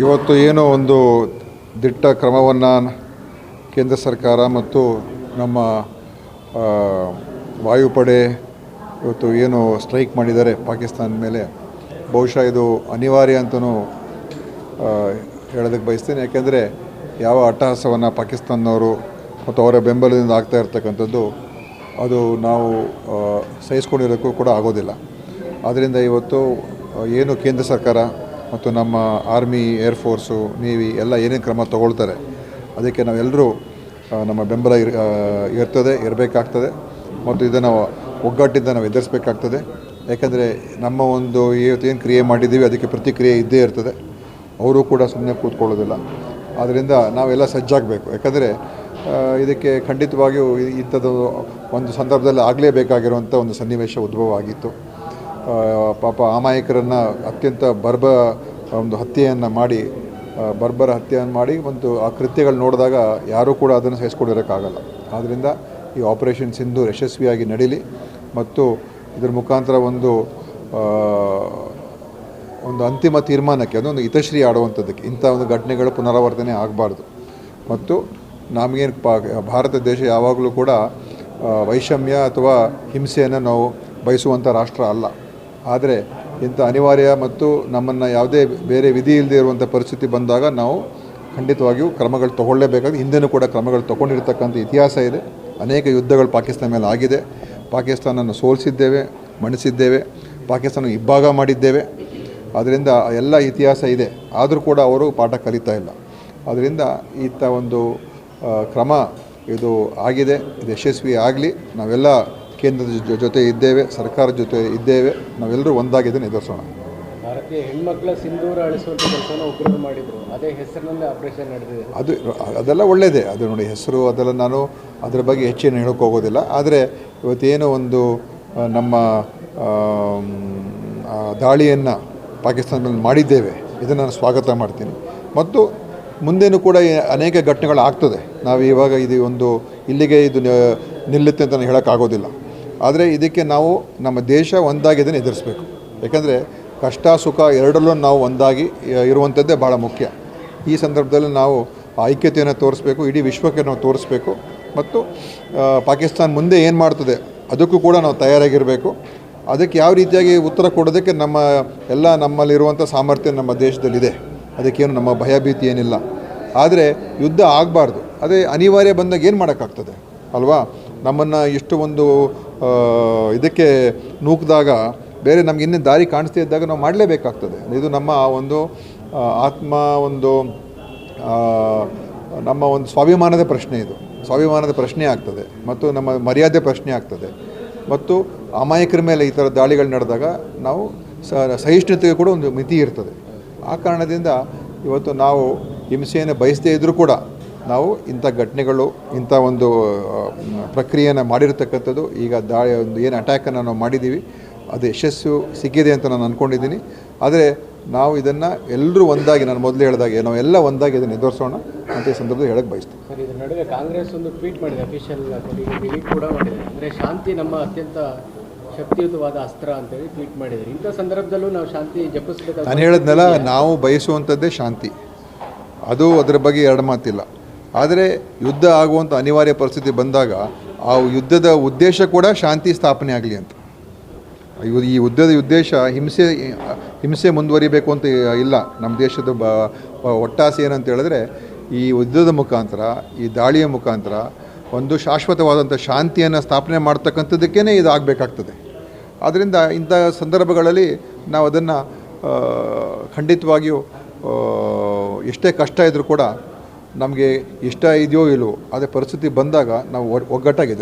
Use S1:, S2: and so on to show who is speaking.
S1: ಇವತ್ತು ಏನೋ ಒಂದು ದಿಟ್ಟ ಕ್ರಮವನ್ನು ಕೇಂದ್ರ ಸರ್ಕಾರ ಮತ್ತು ನಮ್ಮ ವಾಯುಪಡೆ ಇವತ್ತು ಏನು ಸ್ಟ್ರೈಕ್ ಮಾಡಿದ್ದಾರೆ ಪಾಕಿಸ್ತಾನ ಮೇಲೆ. ಬಹುಶಃ ಇದು ಅನಿವಾರ್ಯ ಅಂತಲೂ ಹೇಳೋದಕ್ಕೆ ಬಯಸ್ತೇನೆ. ಯಾಕೆಂದರೆ ಯಾವ ಅಟ್ಟಹಾಸವನ್ನು ಪಾಕಿಸ್ತಾನದವರು ಮತ್ತು ಅವರ ಬೆಂಬಲದಿಂದ ಆಗ್ತಾ ಇರ್ತಕ್ಕಂಥದ್ದು, ಅದು ನಾವು ಸಹಿಸ್ಕೊಂಡಿರೋಕ್ಕೂ ಕೂಡ ಆಗೋದಿಲ್ಲ. ಆದ್ದರಿಂದ ಇವತ್ತು ಏನು ಕೇಂದ್ರ ಸರ್ಕಾರ ಮತ್ತು ನಮ್ಮ ಆರ್ಮಿ ಏರ್ಫೋರ್ಸು ನೇವಿ ಎಲ್ಲ ಏನೇನು ಕ್ರಮ ತಗೊಳ್ತಾರೆ, ಅದಕ್ಕೆ ನಾವೆಲ್ಲರೂ ನಮ್ಮ ಬೆಂಬಲ ಇರ್ ಇರ್ತದೆ, ಇರಬೇಕಾಗ್ತದೆ. ಮತ್ತು ಇದನ್ನು ಒಗ್ಗಟ್ಟಿಂದ ನಾವು ಎದುರಿಸಬೇಕಾಗ್ತದೆ. ಯಾಕಂದರೆ ನಮ್ಮ ಒಂದು ಏನು ಕ್ರಿಯೆ ಮಾಡಿದ್ದೀವಿ, ಅದಕ್ಕೆ ಪ್ರತಿಕ್ರಿಯೆ ಇದ್ದೇ ಇರ್ತದೆ. ಅವರು ಕೂಡ ಸುಮ್ಮನೆ ಕೂತ್ಕೊಳ್ಳೋದಿಲ್ಲ. ಆದ್ದರಿಂದ ನಾವೆಲ್ಲ ಸಜ್ಜಾಗಬೇಕು. ಯಾಕಂದರೆ ಇದಕ್ಕೆ ಖಂಡಿತವಾಗಿಯೂ ಇಂಥದ್ದು ಒಂದು ಸಂದರ್ಭದಲ್ಲಿ ಆಗಲೇಬೇಕಾಗಿರುವಂಥ ಒಂದು ಸನ್ನಿವೇಶ ಉದ್ಭವ ಆಗಿತ್ತು ಪಾಪ ಅಮಾಯಕರನ್ನು ಅತ್ಯಂತ ಬರ್ಬ ಒಂದು ಹತ್ಯೆಯನ್ನು ಮಾಡಿ ಬರ್ಬರ ಹತ್ಯೆಯನ್ನು ಮಾಡಿ ಒಂದು ಆ ಕೃತ್ಯಗಳು ನೋಡಿದಾಗ ಯಾರೂ ಕೂಡ ಅದನ್ನು ಸಹಿಸ್ಕೊಂಡಿರೋಕ್ಕಾಗಲ್ಲ. ಆದ್ದರಿಂದ ಈ ಆಪರೇಷನ್ ಸಿಂಧು ಯಶಸ್ವಿಯಾಗಿ ನಡೀಲಿ ಮತ್ತು ಇದರ ಮುಖಾಂತರ ಒಂದು ಒಂದು ಅಂತಿಮ ತೀರ್ಮಾನಕ್ಕೆ, ಅದೊಂದು ಹಿತಶ್ರೀ ಆಡುವಂಥದ್ದಕ್ಕೆ, ಇಂಥ ಒಂದು ಘಟನೆಗಳು ಪುನರಾವರ್ತನೆ ಆಗಬಾರ್ದು. ಮತ್ತು ನಮಗೇನು ಪಾ, ಭಾರತ ದೇಶ ಯಾವಾಗಲೂ ಕೂಡ ವೈಷಮ್ಯ ಅಥವಾ ಹಿಂಸೆಯನ್ನು ನಾವು ಬಯಸುವಂಥ ರಾಷ್ಟ್ರ ಅಲ್ಲ. ಆದರೆ ಇಂಥ ಅನಿವಾರ್ಯ ಮತ್ತು ನಮ್ಮನ್ನು ಯಾವುದೇ ಬೇರೆ ವಿಧಿ ಇಲ್ಲದೆ ಇರುವಂಥ ಪರಿಸ್ಥಿತಿ ಬಂದಾಗ ನಾವು ಖಂಡಿತವಾಗಿಯೂ ಕ್ರಮಗಳು ತಗೊಳ್ಳೇಬೇಕಾಗಿ ಹಿಂದೆನೂ ಕೂಡ ಕ್ರಮಗಳು ತಗೊಂಡಿರ್ತಕ್ಕಂಥ ಇತಿಹಾಸ ಇದೆ. ಅನೇಕ ಯುದ್ಧಗಳು ಪಾಕಿಸ್ತಾನ ಮೇಲೆ ಆಗಿದೆ. ಪಾಕಿಸ್ತಾನನ್ನು ಸೋಲಿಸಿದ್ದೇವೆ, ಮಣಿಸಿದ್ದೇವೆ. ಪಾಕಿಸ್ತಾನ ಇಬ್ಬಾಗ ಮಾಡಿದ್ದೇವೆ. ಅದರಿಂದ ಎಲ್ಲ ಇತಿಹಾಸ ಇದೆ. ಆದರೂ ಕೂಡ ಅವರು ಪಾಠ ಕಲಿತಾ ಇಲ್ಲ. ಅದರಿಂದ ಇಂಥ ಒಂದು ಕ್ರಮ ಇದು ಆಗಿದೆ. ಯಶಸ್ವಿ ಆಗಲಿ. ನಾವೆಲ್ಲ ಕೇಂದ್ರದ ಜೊತೆ ಇದ್ದೇವೆ ಸರ್ಕಾರದ ಜೊತೆ ಇದ್ದೇವೆ ನಾವೆಲ್ಲರೂ ಒಂದಾಗಿ ಇದನ್ನು ಎದುರಿಸೋಣ
S2: ಭಾರತೀಯ ಹೆಣ್ಮಕ್ಳ ಸಿಂಧೂರ ಅಳಿಸುವಂಥ ಕೆಲಸನ ಉಗ್ರರು ಮಾಡಿದ್ರು. ಅದೇ ಹೆಸರಿನಲ್ಲೇ ಆಪರೇಷನ್ ನಡೆದಿದೆ.
S1: ಅದು ಅದೆಲ್ಲ ಒಳ್ಳೆಯದೇ ಅದು ನೋಡಿ ಹೆಸರು ಅದೆಲ್ಲ ನಾನು ಅದರ ಬಗ್ಗೆ ಹೆಚ್ಚೇನು ಹೇಳೋಕೆ ಹೋಗೋದಿಲ್ಲ. ಆದರೆ ಇವತ್ತೇನೋ ಒಂದು ನಮ್ಮ ದಾಳಿಯನ್ನು ಪಾಕಿಸ್ತಾನದ ಮೇಲೆ ಮಾಡಿದ್ದೇವೆ. ಇದನ್ನು ನಾನು ಸ್ವಾಗತ ಮಾಡ್ತೀನಿ. ಮತ್ತು ಮುಂದೇನೂ ಕೂಡ ಅನೇಕ ಘಟನೆಗಳು ಆಗ್ತದೆ. ನಾವು ಇವಾಗ ಇದು ಒಂದು ಇಲ್ಲಿಗೆ ಇದು ನಿಲ್ಲುತ್ತೆ ಅಂತ ನಾನು ಹೇಳೋಕ್ಕಾಗೋದಿಲ್ಲ ಆದರೆ ಇದಕ್ಕೆ ನಾವು ನಮ್ಮ ದೇಶ ಒಂದಾಗಿ ಇದನ್ನು ಎದುರಿಸಬೇಕು. ಯಾಕಂದರೆ ಕಷ್ಟ, ಸುಖ ಎರಡರಲ್ಲೂ ನಾವು ಒಂದಾಗಿ ಇರುವಂಥದ್ದೇ ಭಾಳ ಮುಖ್ಯ. ಈ ಸಂದರ್ಭದಲ್ಲಿ ನಾವು ಐಕ್ಯತೆಯನ್ನು ತೋರಿಸ್ಬೇಕು, ಇಡೀ ವಿಶ್ವಕ್ಕೆ ನಾವು ತೋರಿಸ್ಬೇಕು. ಮತ್ತು ಪಾಕಿಸ್ತಾನ ಮುಂದೆ ಏನು ಮಾಡ್ತದೆ, ಅದಕ್ಕೂ ಕೂಡ ನಾವು ತಯಾರಾಗಿರಬೇಕು. ಅದಕ್ಕೆ ಯಾವ ರೀತಿಯಾಗಿ ಉತ್ತರ ಕೊಡೋದಕ್ಕೆ ನಮ್ಮ ಎಲ್ಲ ನಮ್ಮಲ್ಲಿರುವಂಥ ಸಾಮರ್ಥ್ಯ ನಮ್ಮ ದೇಶದಲ್ಲಿದೆ. ಅದಕ್ಕೇನು ನಮ್ಮ ಭಯಭೀತಿ ಏನಿಲ್ಲ. ಆದರೆ ಯುದ್ಧ ಆಗಬಾರ್ದು. ಅದೇ ಅನಿವಾರ್ಯ ಬಂದಾಗ ಏನು ಮಾಡೋಕ್ಕಾಗ್ತದೆ? ಅಲ್ವಾ? ನಮ್ಮನ್ನು ಇಷ್ಟು ಒಂದು ಇದಕ್ಕೆ ನೂಕಿದಾಗ ಬೇರೆ ನಮ್ಗೆ ಇನ್ನೂ ದಾರಿ ಕಾಣಿಸ್ತಾ ಇದ್ದಾಗ ನಾವು ಮಾಡಲೇಬೇಕಾಗ್ತದೆ. ಇದು ನಮ್ಮ ಒಂದು ಆತ್ಮ ಒಂದು ನಮ್ಮ ಒಂದು ಸ್ವಾಭಿಮಾನದ ಪ್ರಶ್ನೆ ಇದು. ಸ್ವಾಭಿಮಾನದ ಪ್ರಶ್ನೆ ಆಗ್ತದೆ. ಮತ್ತು ನಮ್ಮ ಮರ್ಯಾದೆ ಪ್ರಶ್ನೆ ಆಗ್ತದೆ. ಮತ್ತು ಅಮಾಯಕರ ಮೇಲೆ ಈ ಥರ ದಾಳಿಗಳು ನಡೆದಾಗ ನಾವು ಸಹಿಷ್ಣುತೆಗೆ ಕೂಡ ಒಂದು ಮಿತಿ ಇರ್ತದೆ. ಆ ಕಾರಣದಿಂದ ಇವತ್ತು ನಾವು ಹಿಂಸೆಯನ್ನು ಬಯಸದೇ ಇದ್ದರೂ ಕೂಡ ನಾವು ಇಂಥ ಘಟನೆಗಳು ಇಂಥ ಒಂದು ಪ್ರಕ್ರಿಯೆಯನ್ನು ಮಾಡಿರ್ತಕ್ಕಂಥದ್ದು ಈಗ ದಾಳಿ ಒಂದು ಏನು ಅಟ್ಯಾಕನ್ನು ನಾವು ಮಾಡಿದ್ದೀವಿ ಅದು ಯಶಸ್ಸು ಸಿಕ್ಕಿದೆ ಅಂತ ನಾನು ಅಂದ್ಕೊಂಡಿದ್ದೀನಿ ಆದರೆ ನಾವು ಇದನ್ನು ಎಲ್ಲರೂ ಒಂದಾಗಿ ನಾನು ಮೊದಲು ಹೇಳಿದಾಗೆ ನಾವು ಎಲ್ಲ ಒಂದಾಗಿ ಇದನ್ನು ಎದುರಿಸೋಣ ಅಂತ ಈ ಸಂದರ್ಭದಲ್ಲಿ ಹೇಳಕ್ಕೆ ಬಯಸ್ತೀನಿ.
S2: ಸರ್ ಇದ್ರ ನಡುವೆ ಕಾಂಗ್ರೆಸ್ ಒಂದು ಟ್ವೀಟ್ ಮಾಡಿದೆ ಅಫಿಷಿಯಲ್ ಡಿಲೀಟ್ ಕೂಡ ಮಾಡಿದೆ. ಅಂದರೆ ಶಾಂತಿ ನಮ್ಮ ಅತ್ಯಂತ ಶಕ್ತಿಯುತವಾದ ಅಸ್ತ್ರ ಅಂತೇಳಿ ಟ್ವೀಟ್ ಮಾಡಿದ್ದಾರೆ ಇಂಥ ಸಂದರ್ಭದಲ್ಲೂ ನಾವು ಶಾಂತಿ ಜಪಿಸ್ಬೇಕು
S1: ನಾನು ಹೇಳಿದ್ನಲ್ಲ ನಾವು ಬಯಸುವಂಥದ್ದೇ ಶಾಂತಿ. ಅದು ಅದರ ಬಗ್ಗೆ ಎರಡು ಮಾತಿಲ್ಲ. ಆದರೆ ಯುದ್ಧ ಆಗುವಂಥ ಅನಿವಾರ್ಯ ಪರಿಸ್ಥಿತಿ ಬಂದಾಗ ಆ ಯುದ್ಧದ ಉದ್ದೇಶ ಕೂಡ ಶಾಂತಿ ಸ್ಥಾಪನೆ ಆಗಲಿ ಅಂತ. ಈ ಯುದ್ಧದ ಉದ್ದೇಶ ಹಿಂಸೆ ಹಿಂಸೆ ಮುಂದುವರಿಬೇಕು ಅಂತ ಇಲ್ಲ. ನಮ್ಮ ದೇಶದ ಬ ಒಟ್ಟಾಸೆ ಏನಂತ ಹೇಳಿದ್ರೆ ಈ ಯುದ್ಧದ ಮುಖಾಂತರ, ಈ ದಾಳಿಯ ಮುಖಾಂತರ ಒಂದು ಶಾಶ್ವತವಾದಂಥ ಶಾಂತಿಯನ್ನು ಸ್ಥಾಪನೆ ಮಾಡ್ತಕ್ಕಂಥದ್ದಕ್ಕೇ ಇದು ಆಗಬೇಕಾಗ್ತದೆ. ಆದ್ದರಿಂದ ಇಂಥ ಸಂದರ್ಭಗಳಲ್ಲಿ ನಾವು ಅದನ್ನು ಖಂಡಿತವಾಗಿಯೂ ಎಷ್ಟೇ ಕಷ್ಟ ಇದ್ದರೂ ಕೂಡ ನಮಗೆ ಇಷ್ಟ ಇದೆಯೋ ಇಲ್ಲವೋ ಅದೇ ಪರಿಸ್ಥಿತಿ ಬಂದಾಗ ನಾವು ಒಗ್ಗಟ್ಟಾಗಿ